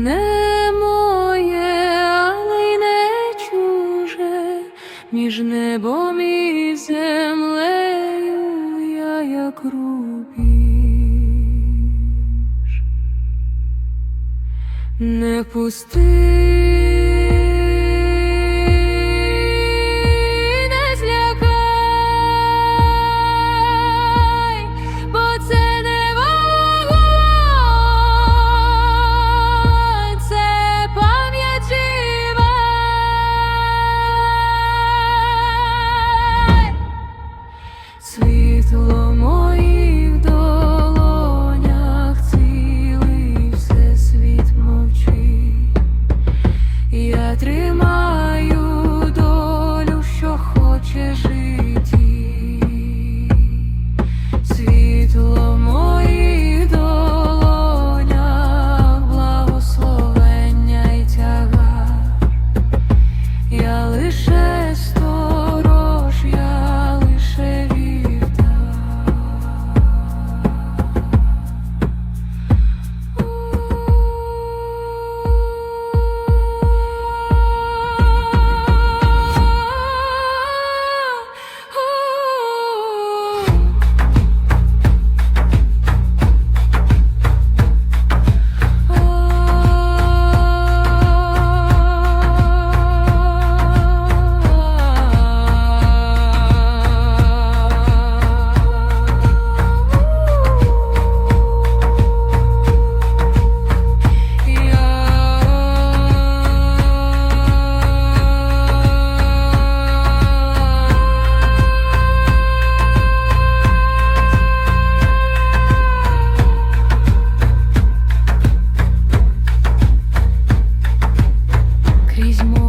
Не моє, але й не чуже, між небом і землею я як рубіж. Не пусти, Світло моїх долонях, цілий всесвіт мовчить. Я тримаю Крізь мої